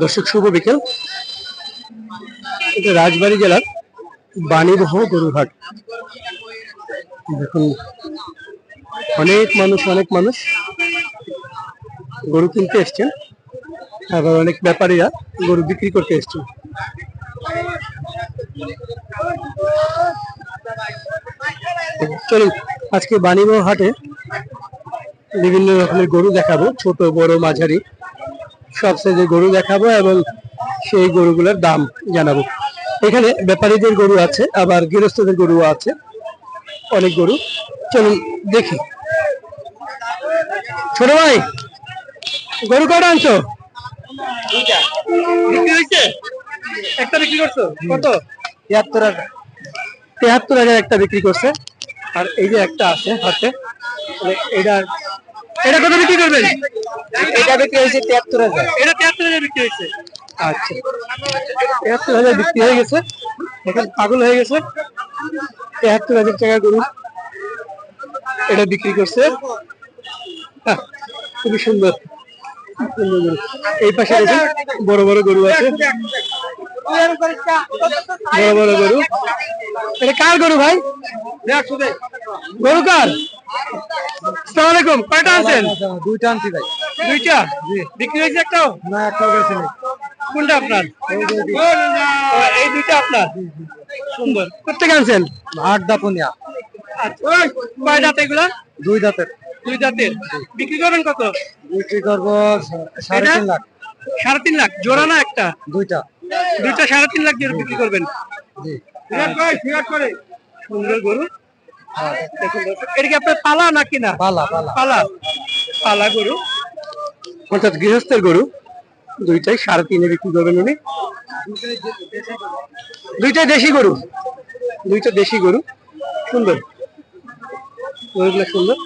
দর্শক শুভ বিকেল। এটা রাজবাড়ী জেলার বাণীবহ গরুহাট দেখুন, অনেক মানুষ অনেক মানুষ গরু কিনতে এসছেন। আবার অনেক ব্যাপারীরা গরু বিক্রি করতে এসছেন। চলুন, আজকে বাণীবহ হাটে বিভিন্ন রকমের গরু দেখাবো। ছোট, বড়, মাঝারি। সব সাইজের গরু দেখাবো এবং সেই গরুগুলোর দাম জানাব। এখানে ব্যাপারীদের গরু আছে আবার গৃহস্থদের গরু আছে। অনেক গরু। চলুন দেখি। ছোট ভাই গরু কটা আনছো? একটা বিক্রি করছ? কত? তিয়াত্তর হাজার। তিয়াত্তর হাজার একটা বিক্রি করছে। আর এই যে একটা আছে হাতে মানে এটা এটা কত বিক্রি করবেন? এটা বিক্রি হয়েছে তিয়াত্তর হাজার। এটা তিয়াত্তর হাজার বিক্রি হয়েছে। আচ্ছা। তিয়াত্তর হাজার বিক্রি হয়ে গেছে। এখন পাগল হয়ে গেছে। তিয়াত্তর হাজার টাকা গরু এটা বিক্রি করছে। আহ, খুবই সুন্দর। এই পাশে দেখুন বড় বড় গরু আছে। বড় বড় গরু। এটা কার গরু ভাই? গরু কার? কয়টা আনছেন? দুইটা আনছি ভাই। দুইটা? বিক্রি হয়েছে একটাও? না গেছে কোনটা আপনার? এই দুইটা আপনার? সুন্দর। কোথেকে আনছেন? আট দাপনিয়া আচ্ছা কয় দাঁত এগুলা? দুই দাঁতের। দুই দাঁতের বিক্রি করবেন কত? বিক্রি করব সাড়ে তিন লাখ। সাড়ে তিন লাখ। জোড়া না একটা? দুইটা। দুইটা সাড়ে তিন লাখ দিয়ে বিক্রি করবেন। সুন্দর গরু। দেখুন এটা কি আপনার পালা নাকি না পালা পালা। পালা। পালা গরু। অর্থাৎ গৃহস্থের গরু। দুইটাই সাড়ে তিনে বিক্রি করবেন উনি। দুইটাই দেশি গরু। দুইটা দেশি গরু। সুন্দর। গরুগুলো সুন্দর।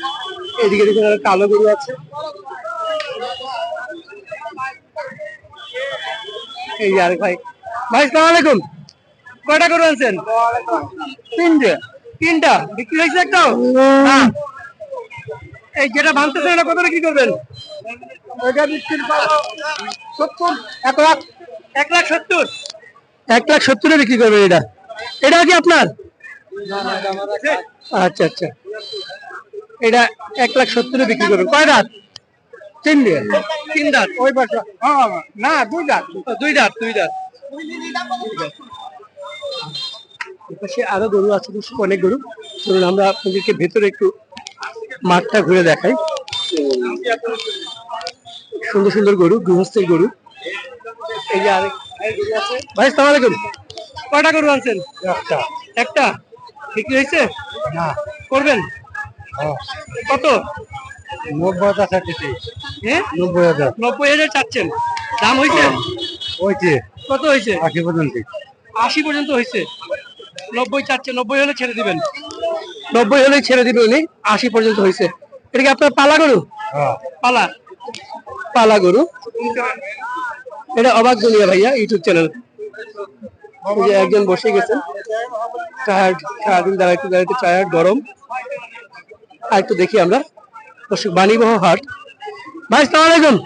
এদিকে দেখুন আরও কালো গরু আছে। এই যে আরেক ভাই। ভাই সালাম আলাইকুম। কয়টা গরু আনছেন? তিনটে। তিনটা? বিক্রি হয়েছে একটাও এই যেটা ভাঙতেছে এটা কত কি করবেন? এটা বিক্রি সত্তর। এক লাখ? এক লাখ সত্তর? এক লাখ সত্তরে বিক্রি করবেন এটা। এটা কি আপনার? আচ্ছা আচ্ছা। এটা এক লাখ সত্তরে বিক্রি করবেন কয় দাঁত? তিন দিয়ে তিন দাঁত। ওই পাশে। হ্যাঁ, না দুই দাঁত। দুই দাঁত দুই দাঁত। এপাশে আরও গরু আছে বেশ অনেক গরু। চলুন আমরা আপনাদেরকে ভেতরে একটু মাঠটা ঘুরে দেখাই। সুন্দর সুন্দর গরু গৃহস্থের গরু। এই যে আরেক ভাই সালাম আলাইকুম। কয়টা গরু আনছেন? একটা। একটা? বিক্রি হয়েছে? না। করবেন? হ্যাঁ। কত? নব্বই হাজার চাচ্ছি হ্যাঁ নব্বই হাজার। নব্বই হাজার চাচ্ছেন দাম হয়েছে ওইটি কত হয়েছে আশি পর্যন্ত। আশি পর্যন্ত হয়েছে নব্বই চাচ্ছে নব্বই হলে ছেড়ে দিবেন। নব্বই হলে ছেড়ে দিবেন উনি। আশি পর্যন্ত হয়েছে এটা কি আপনার পালা গরু? হ্যাঁ। পালা। পালা গরু। এটা অবাক দুনিয়া ভাইয়া ইউটিউব চ্যানেল একজন বসে গেছেন টায়ার্ড সারাদিন দাঁড়াইতে দাঁড়াইতে টায়ার্ড গরম। আর একটু দেখি আমরা। দর্শক বাণীবহ হাট। ভাই সালাম আলাইকুম।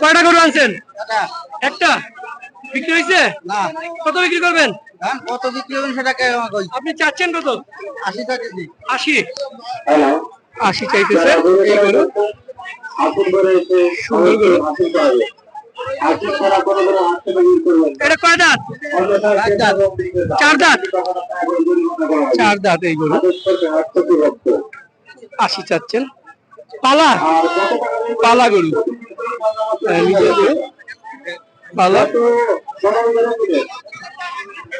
কয়টা গরু আনছেন? একটা। বিক্রি হয়েছে? না। কত বিক্রি করবেন? ধান কত বিক্রি হবে সেটা কে আপনি চাচ্ছেন কত? আশি আশি। আশি চাইতেছে। এই গরু। সুন্দর গরু। এটা কয় দাঁত? চার দাঁত। চার দাঁত। এই গরু। আশি চাচ্ছেন। পালা পালা গরু। আহ, পালা।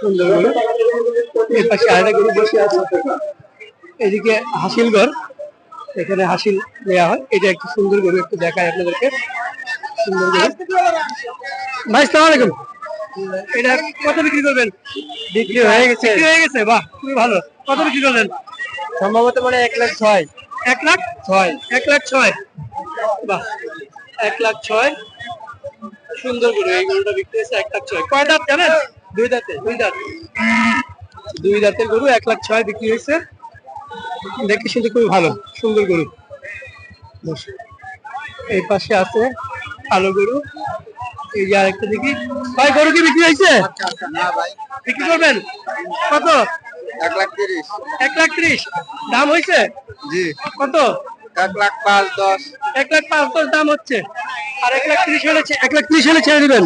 সুন্দর গরু। এর পাশে আরেকটা গরু বসে আছে। এদিকে হাসিল ঘর। এখানে হাসিল দেওয়া হয়। এটা একটু সুন্দর গরু একটু দেখায় আপনাদেরকে। সুন্দর গরু। ভাই সালাম আলাইকুম। এটা কত বিক্রি করবেন? বিক্রি হয়ে গেছে। বিক্রি হয়ে গেছে? বাহ খুবই ভালো। কত বিক্রি করবেন? সম্ভবত মানে এক লাখ ছয়। এক লাখ ছয় এক লাখ ছয়। বাহ এক লাখ ছয়। সুন্দর গরু এই গরুটা বিক্রি হয়েছে এক লাখ ছয়। কয় দাঁত জানেন? দুই দাঁতে দুই দাঁত। দুই দাঁতের গরু এক লাখ ছয় বিক্রি হয়েছে। দেখে শুনতে খুবই ভালো সুন্দর গরু। এই পাশে আছে কালো গরু। এই যে আরেকটা দেখি। ভাই গরু কি বিক্রি হয়েছে? না ভাই। বিক্রি করবেন? কত? এক লাখ তিরিশ। এক লাখ ত্রিশ। দাম হয়েছে? জি। কত? এক লাখ পাঁচ দশ। এক লাখ পাঁচ দশ দাম হচ্ছে। আর এক লাখ ত্রিশ হলে এক লাখ ত্রিশ হলে ছেড়ে দিবেন?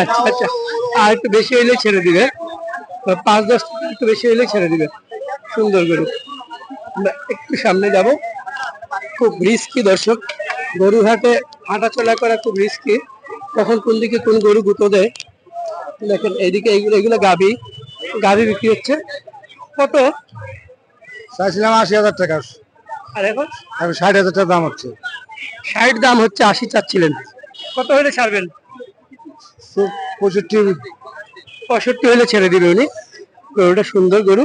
আচ্ছা আচ্ছা। আর একটু বেশি হইলে ছেড়ে দিবে। পাঁচ দশ একটু বেশি হইলে ছেড়ে দিবে। সুন্দর গরু। আমরা একটু সামনে যাব। খুব রিস্কি দর্শক। গরু হাটে হাঁটা চলা করা খুব রিস্কি কখন কোন দিকে কোন গরু গুঁতো দেয়? দেখেন এইদিকে এইগুলো এগুলো গাভি। গাভি বিক্রি হচ্ছে। কত? চাইছিলাম আশি হাজার টাকা। আর এখন? এখন ষাট হাজার টাকা দাম হচ্ছে। ষাট দাম হচ্ছে আশি চাচ্ছিলেন। কত হলে ছাড়বেন? পঁয়ষট্টি পঁয়ষট্টি হলে ছেড়ে দিবে উনি। গরুটা সুন্দর গরু।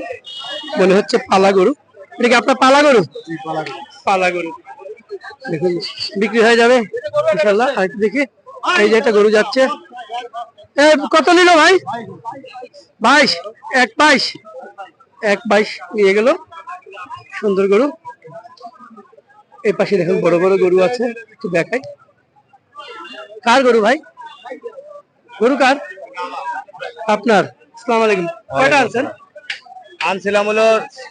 মনে হচ্ছে পালা গরু। এটা কি আপনার পালা গরু? পালা গরু। দেখুন বিক্রি হয়ে যাবে ইনশাল্লাহ। আর দেখি এই যে একটা গরু যাচ্ছে। কত নিল ভাই? বাইশ। এক বাইশ। এক বাইশ নিয়ে গেল। সুন্দর গরু। এই পাশে দেখুন বড় বড় গরু আছে একটু দেখাই। কার গরু ভাই? গরু কার? আপনার। আসসালামু আলাইকুম। কয়টা আনছেন? আনছিলাম হলো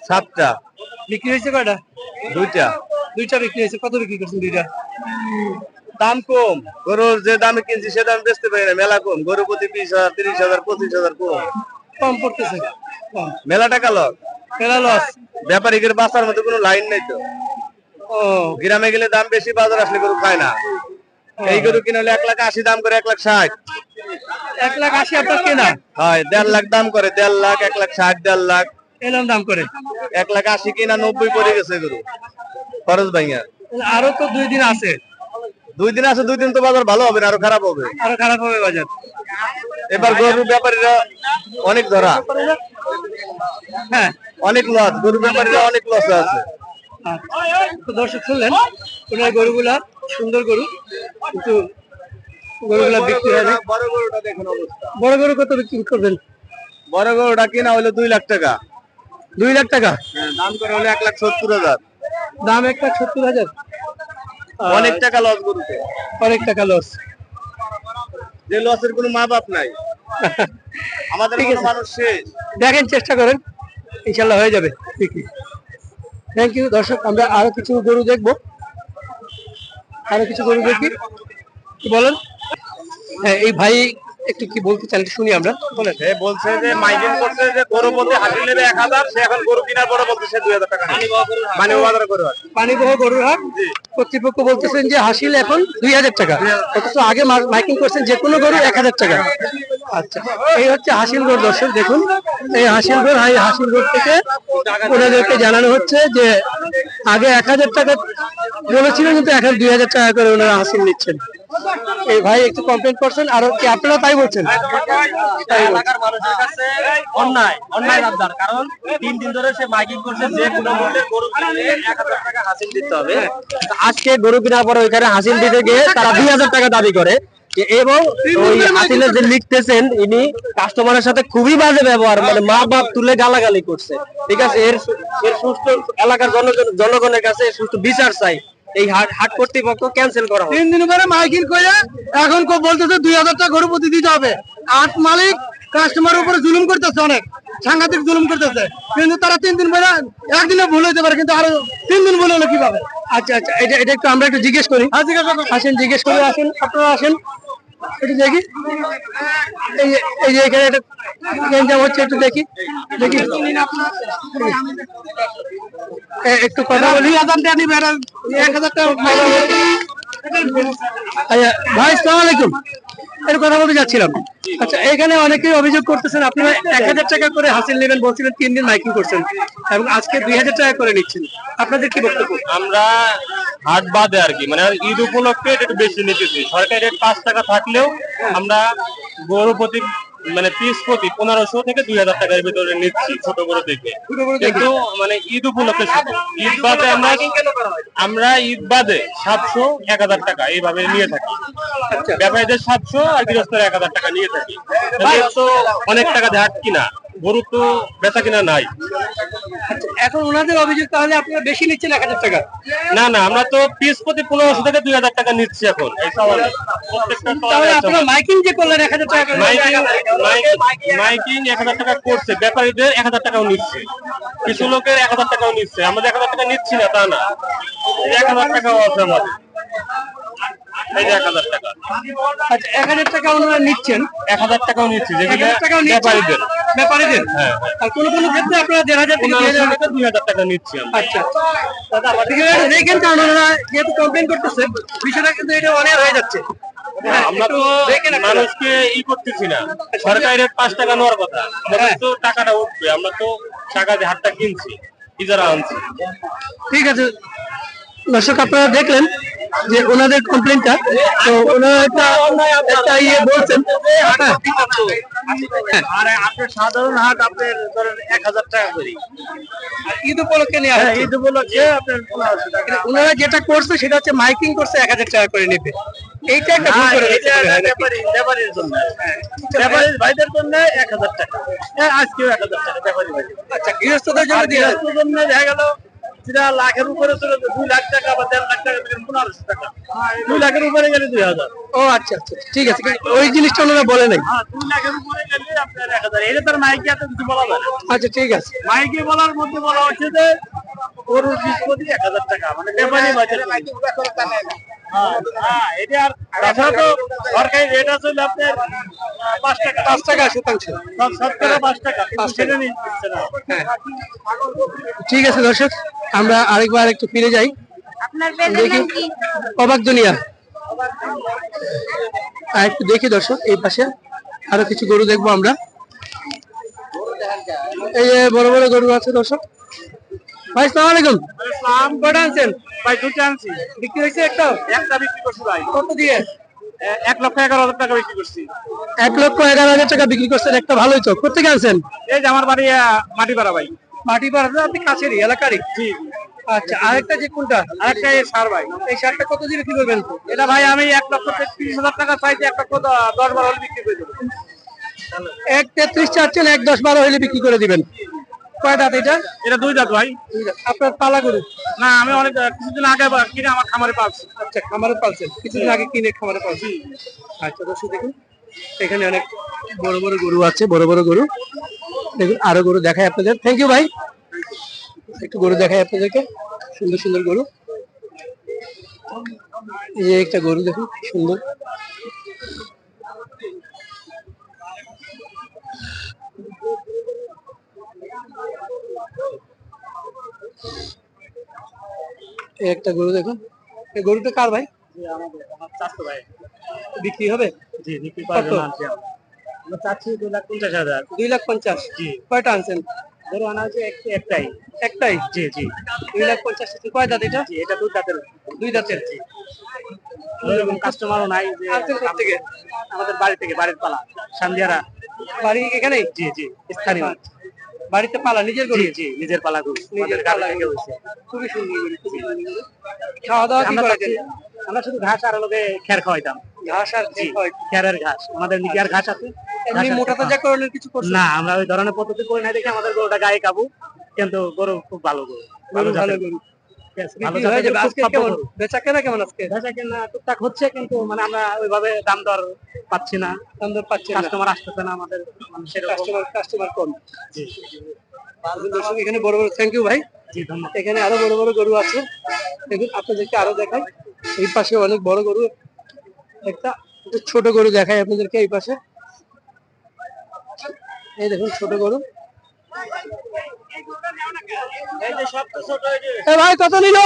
সাতটা। বিক্রি হয়েছে কয়টা? দুইটা। দুইটা বিক্রি হয়েছে। কত বিক্রি করছেন দুইটা? দাম কম। গরুর যে দামে কিনছি সে দাম বেচতে পারি না। মেলা কম। গরু প্রতি বিশ হাজার তিরিশ হাজার পঁচিশ হাজার কম। কম পড়তেছে। মেলা টাকা লস কেনা লস। ব্যাপারীদের বাঁচার মধ্যে কোনো লাইন নাই তো। ও। গ্রামে গেলে দাম বেশি বাজার আসলে গরু খায় না। এই গরু কিনে হলে এক লাখ আশি দাম করে এক লাখ ষাট। এক লাখ আশি আপনার কেনা হয় দেড় লাখ দাম করে দেড় লাখ এক লাখ ষাট দেড় লাখ। এলাম দাম করে? এক লাখ আশি কিনা নব্বই পড়ে গেছে গরু। খরচ ভাইয়া আরও তো দুই দিন আছে। দুই দিন আছে দুই দিন তো বাজার ভালো হবে না আরও খারাপ হবে। আরও খারাপ হবে বাজার। এবার গরু ব্যাপারীরা অনেক ধরা। হ্যাঁ অনেক লস গরু ব্যাপারীরা অনেক লস আছে। দর্শক শুনলেন ওনার গরুগুলা সুন্দর গরু কিন্তু গরুগুলা বিক্রি হবে। বড় গরু কত বিক্রি করবেন? বড় গরুটা কিনা হলো দুই লাখ টাকা। দুই লাখ টাকা? দাম করে হলো এক লাখ সত্তর হাজার। দাম এক লাখ সত্তর হাজার। অনেক টাকা লস গরুতে। অনেক টাকা লস যে লসের কোনো মা বাপ নাই। আমাদের মানুষ শেষ দেখেন চেষ্টা করেন। ইনশাল্লাহ হয়ে যাবে বিক্রি থ্যাংক ইউ দর্শক আমরা আরও কিছু গরু দেখব। আরও কিছু গরু দেখি। কি বলেন? হ্যাঁ এই ভাই একটু কি বলতে চান শুনি আমরা। বলেন। সে বলছে যে মাইকিং করছে যে গরু হাসি নেবে এক হাজার সে এখন গরু কেনার পরে বলছে সে দুই হাজার টাকা। মানে বাজার করে পানি বহ গরুর হাট? কর্তৃপক্ষ বলতেছেন যে হাসিল এখন দুই হাজার টাকা। অথচ আগে মাইকিং করছেন যে কোনো গরু এক হাজার টাকা। আচ্ছা এই হচ্ছে হাসিল গরু দর্শক দেখুন। এই হাসিল রোড এই হাসিল রোড থেকে ওনাদেরকে জানানো হচ্ছে যে আগে এক হাজার টাকা বলেছিলেন কিন্তু এখন দুই হাজার টাকা করে ওনারা হাসিল নিচ্ছেন। এই ভাই একটু কমপ্লেন করছেন আর কি আপনারা তাই বলছেন? তাই মানুষের কাছে অন্যায় অন্যায় কারণ তিন দিন ধরে সে মাইকিং করছে যে কোনো মূল্যে গরু কিনলে এক হাজার টাকা হাসিল দিতে হবে। আজকে গরু কেনার পরে ওইখানে হাসিল দিতে গিয়ে তারা দুই হাজার টাকা দাবি করে। এবং ওই হাসিলের যে লিখতেছেন ইনি কাস্টমারের সাথে খুবই বাজে ব্যবহার মানে মা বাপ তুলে গালাগালি করছে। ঠিক আছে এর এর সুস্থ এলাকার জনগণ জনগণের কাছে সুস্থ বিচার চাই। এই হাট হাট কর্তৃপক্ষ ক্যান্সেল করা তিন দিন পরে মাইকিং করে এখন কেউ বলতেছে দুই হাজার টাকা গরু প্রতি দিতে হবে। আট মালিক কাস্টমার উপরে জুলুম করতেছে অনেক সাংঘাতিক জুলুম করতেছে। কিন্তু তারা তিন দিন পরে একদিনে ভুল হইতে পারে কিন্তু আরও তিন দিন ভুল হলো কীভাবে? আচ্ছা আচ্ছা এটা এটা একটু আমরা একটু জিজ্ঞেস করি। আসেন জিজ্ঞেস করে আসেন। আপনারা আসেন। একটু দেখি। এই যে এখানে একটা গেঞ্জাম হচ্ছে, একটু দেখি। দেখি। একটু কথা বলি। এক হাজার টাকা ভাই, সালাম আলাইকুম। এর কথা বলতে যাচ্ছিলাম। আচ্ছা এখানে অনেকেই অভিযোগ করতেছেন, আপনারা এক হাজার টাকা করে হাসিল নেবেন বলছিলেন, তিন দিন মাইকিং করছেন এবং আজকে দুই হাজার টাকা করে নিচ্ছেন। আপনাদের কি বক্তব্য? আমরা হাট বাদে আর কি মানে ঈদ উপলক্ষে একটু বেশি নিতেছি। সরকারি রেট পাঁচ টাকা থাকলেও আমরা গরু প্রতি মানে পিস প্রতি পনেরোশো থেকে দুই হাজার টাকার ভিতরে নিচ্ছি ছোট বড় দেখে কিন্তু মানে ঈদ উপলক্ষে ঈদ বাদে আমরা আমরা ঈদ বাদে সাতশো এক হাজার টাকা এইভাবে নিয়ে থাকি। ব্যাপারীদের সাতশো আর গৃহস্থের এক হাজার টাকা নিয়ে থাকি। অনেক টাকা হাট কিনা গরু তো বেচা কিনা নাই। আচ্ছা, এখন ওনাদের অভিযোগ তাহলে আপনারা বেশি নিচ্ছেন এক হাজার টাকা? না না আমরা তো পিস প্রতি পনেরোশো থেকে দুই হাজার টাকা নিচ্ছি এখন তাহলে আপনারা মাইকিং যে করলেন এক হাজার টাকা মাইকিং এক হাজার টাকা করছে ব্যাপারীদের এক হাজার টাকাও নিচ্ছে। কিছু লোকের এক হাজার টাকাও নিচ্ছে আমাদের এক হাজার টাকা নিচ্ছি না তা না। এক হাজার টাকাও আছে আমাদের। এই যে এক হাজার টাকা। আচ্ছা এক হাজার টাকা ওনারা নিচ্ছেন। এক হাজার টাকাও নিচ্ছি যেগুলো হাজার টাকাও ব্যাপারীদের। ব্যাপারীদের? হ্যাঁ। আর কোনো কোনো ক্ষেত্রে আপনারা দেড় হাজার থেকে দুই হাজার দুই হাজার টাকা নিচ্ছি আচ্ছা। ঠিক দেখেন কারণ ওনারা যেহেতু কমপ্লেন করতেছে বিষয়টা কিন্তু এটা অনেক হয়ে যাচ্ছে। হ্যাঁ, আমরা তো মানুষকে ই করতেছি না। সরকারি রেট পাঁচ টাকা নেওয়ার কথা। আমাদের হ্যাঁ। তো টাকাটা উঠবে আমরা তো টাকা দিয়ে হাটটা কিনছি ইজারা আনছি। ঠিক আছে। দর্শক আপনারা দেখলেন যে ওনাদের কমপ্লেনটা তো ওনারা একটা একটা ইয়ে বলছেন। হ্যাঁ। আর আপনার সাধারণ হাট আপনার ধরেন এক হাজার টাকা করি। ঈদ উপলক্ষে নেওয়া হ্যাঁ, ঈদ উপলক্ষে আপনার ওনারা যেটা করছে সেটা হচ্ছে মাইকিং করছে এক হাজার টাকা করে নেবে। এইটা একটা ভুল হ্যাঁ, করে ব্যাপারীর জন্য। ভাইদের জন্য এক হাজার টাকা। হ্যাঁ আজকেও এক হাজার টাকা ব্যাপারী আচ্ছা গৃহস্থদের জন্য দিয়ে জন্য দেখা গেল লাখের উপরে চলে দুই লাখ টাকা বা দেড় লাখ টাকা থেকে পনেরোশো টাকা। দুই লাখের উপরে গেলে দুই হাজার। ও আচ্ছা আচ্ছা ঠিক আছে ওই জিনিসটা ওনারা বলে নাই। হ্যাঁ দুই লাখের উপরে গেলে আপনার এক হাজার। এটা তার মাইকে এত কিছু বলা যায় আচ্ছা ঠিক আছে। মাইকে বলার মধ্যে বলা হচ্ছে যে গরুর বীজ প্রতি এক হাজার টাকা মানে ব্যাপারী বাজার হ্যাঁ, হ্যাঁ, এটা আর তাছাড়া তো সরকারি রেট আছে আপনার পাঁচ টাকা শতাংশ। হ্যাঁ। ঠিক আছে দর্শক আমরা আরেকবার একটু ফিরে যাই। দেখি। অবাক দুনিয়া। আর একটু দেখি দর্শক এই পাশে আরও কিছু গরু দেখব আমরা। এই যে বড় বড় গরু আছে দর্শক। ভাই সালাম আলাইকুম। কটা আনছেন? ভাই দুটো আনছি। বিক্রি হয়েছে একটা? একটা বিক্রি করছি ভাই। কত দিয়ে? এক লক্ষ এগারো হাজার টাকা বিক্রি করছি। এক লক্ষ এগারো হাজার টাকা বিক্রি করছেন একটা ভালোই তো কোথেকে আনছেন? এই যে আমার বাড়ি মাটিপাড়া ভাই। আপনি কাছেরই এলাকারই? জি। আচ্ছা আরেকটা যে কোনটা? আরেকটা এই সার ভাই। এই কত দিয়ে বিক্রি করবেন? এটা ভাই আমি এক লক্ষ তিরিশ হাজার টাকা এক লক্ষ দশ বারো হলে বিক্রি করে দেবো। এক তেত্রিশ চাচ্ছেন এক দশ বারো হলে বিক্রি করে দিবেন। কয় দাঁত এটা? এটা দুই দাঁত ভাই। আপনার পালা গরু? না আমি অনেক কিছুদিন আগে কিনে আমার খামারে আচ্ছা খামারে পালছেন। কিছুদিন আগে কিনে খামারে পালছেন? আচ্ছা দর্শক দেখুন এখানে অনেক বড় বড় গরু আছে বড় বড় গরু। দেখুন আরও গরু দেখায় আপনাদের। থ্যাংক ইউ ভাই। একটু গরু দেখায় আপনাদেরকে। সুন্দর সুন্দর গরু। এই যে একটা গরু দেখুন সুন্দর। একটা গরু দেখুন। এই গরুটা কার ভাই? ভাই। বিক্রি হবে? জি বিক্রি আমরা। চাচ্ছি দুই লাখ পঞ্চাশ হাজার। দুই লাখ পঞ্চাশ। জি। কয়টা আনছেন? ধরো আনা হচ্ছে একটাই। একটাই? জি জি। দুই লাখ পঞ্চাশ। কয় দাঁত এটা? এটা দুই দাঁতের দুই দাঁতের। এরকম কাস্টমারও নাই যে থেকে? আমাদের বাড়ি থেকে বাড়ির পালা সান্দিয়ারা। বাড়ি এখানেই? জি জি স্থানীয়। বাড়িতে পালা নিজের গরু জি নিজের পালা গরু নিজের পালা গরু। খুবই সুন্দর গরু খুবই খাওয়া দাওয়া কি আমরা করা আমরা শুধু ঘাস আর লোকে খের খাওয়াইতাম। ঘাস আর কি খেরের ঘাস। আমাদের নিজের ঘাস আছে। এমনি মোটা তাজা করলে কিছু করছে না আমরা ওই ধরনের পদ্ধতি করে নাই দেখি আমাদের গরুটা গায়ে কাবু কিন্তু গরু খুব ভালো গরু। ভালো গরু। হয়ে যাবে আজকে কেমন? বেচা কেনা কেমন আজকে? বেচা কেনা টুকটাক হচ্ছে কিন্তু মানে আমরা ওইভাবে দাম দর পাচ্ছি না। দাম দর কাস্টমার আসতেছে না আমাদের কাস্টমার কাস্টমার কম। জি দর্শক এখানে বড় বড় থ্যাংক ইউ ভাই। জি ধন্যবাদ। এখানে আরও বড় বড় গরু আছে। দেখুন আপনাদেরকে আরও দেখাই। এই পাশে অনেক বড় গরু। একটা ছোট গরু দেখাই আপনাদেরকে এই পাশে। এই দেখুন ছোট গরু। এ ভাই কত নিল?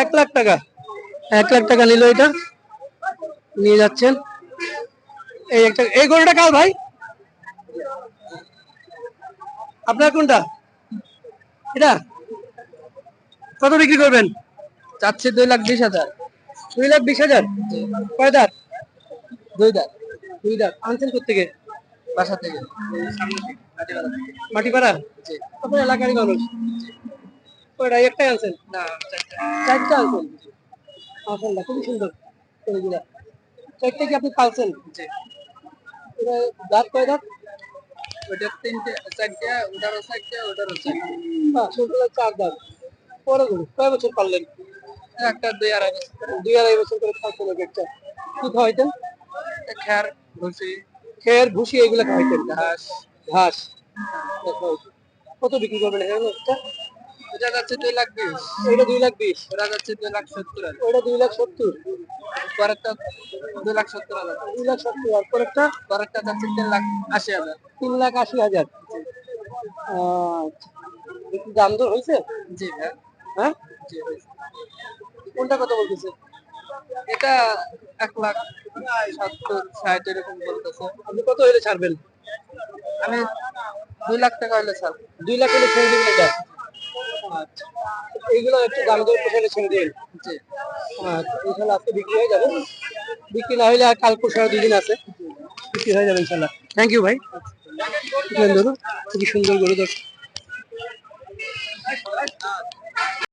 এক লাখ টাকা। এক লাখ টাকা নিল এটা। নিয়ে যাচ্ছেন। এই একটা এই গরুটা কাল ভাই? আপনার কোনটা? এটা? কত বিক্রি করবেন? চাচ্ছে দুই লাখ বিশ হাজার। দুই লাখ বিশ হাজার? কয় দাঁত? দুই দাঁত। দুই দাঁত। আনছেন কোথেকে বাসা থেকে। মাটিপাড়া? আপনার এলাকারই মানুষ? ওইটা একটাই আনছেন? না চারটা। আনছেন? মাশাআল্লাহ খুবই সুন্দর চারটা কি আপনি পালছেন? দাঁত কয় দাঁত? তিনটে চারটে ওটারও চারটে ওটারও চারটে। সবগুলো চার দাঁত। কয় বছর পারলেন একটা দুই আড়াই বছর। দুই আড়াই বছর করে খাওয়াতেন এক একটা। কি খাওয়াইতেন খ্যার ভুসি। খের ভুসি এগুলো খাওয়াইতেন ঘাস। ঘাস। কত বিক্রি করবেন যাচ্ছে দুই লাখ বিশ। দুই লাখ বিশ। ওটা যাচ্ছে দুই লাখ সত্তর দুই লাখ সত্তর। পরেরটা দুই লাখ সত্তর হাজার। দুই লাখ সত্তর আর পরেরটা? পরেরটা যাচ্ছে তিন লাখ আশি হাজার। তিন লাখ আশি হাজার। আচ্ছা। একটু দাম দর হয়েছে? জি হ্যাঁ? জি। কোনটা কত বলতেছে? এটা এক লাখ সত্তর ষাট এরকম বলতেছে। আপনি কত হলে ছাড়বেন? আমি দুই লাখ টাকা হলে স্যার, দুই লাখ হলে ছেড়ে দিবেন এটা। আচ্ছা এইগুলো একটু দাম দর পোষালে ছেড়ে দিবেন আচ্ছা ইনশাল্লাহ আজকে বিক্রি হয়ে যাবে বিক্রি না হলে আর কাল আর দুদিন আছে। বিক্রি হয়ে যাবে ইনশাল্লাহ। থ্যাংক ইউ ভাই। ধরুন খুবই সুন্দর গরু। দর্শক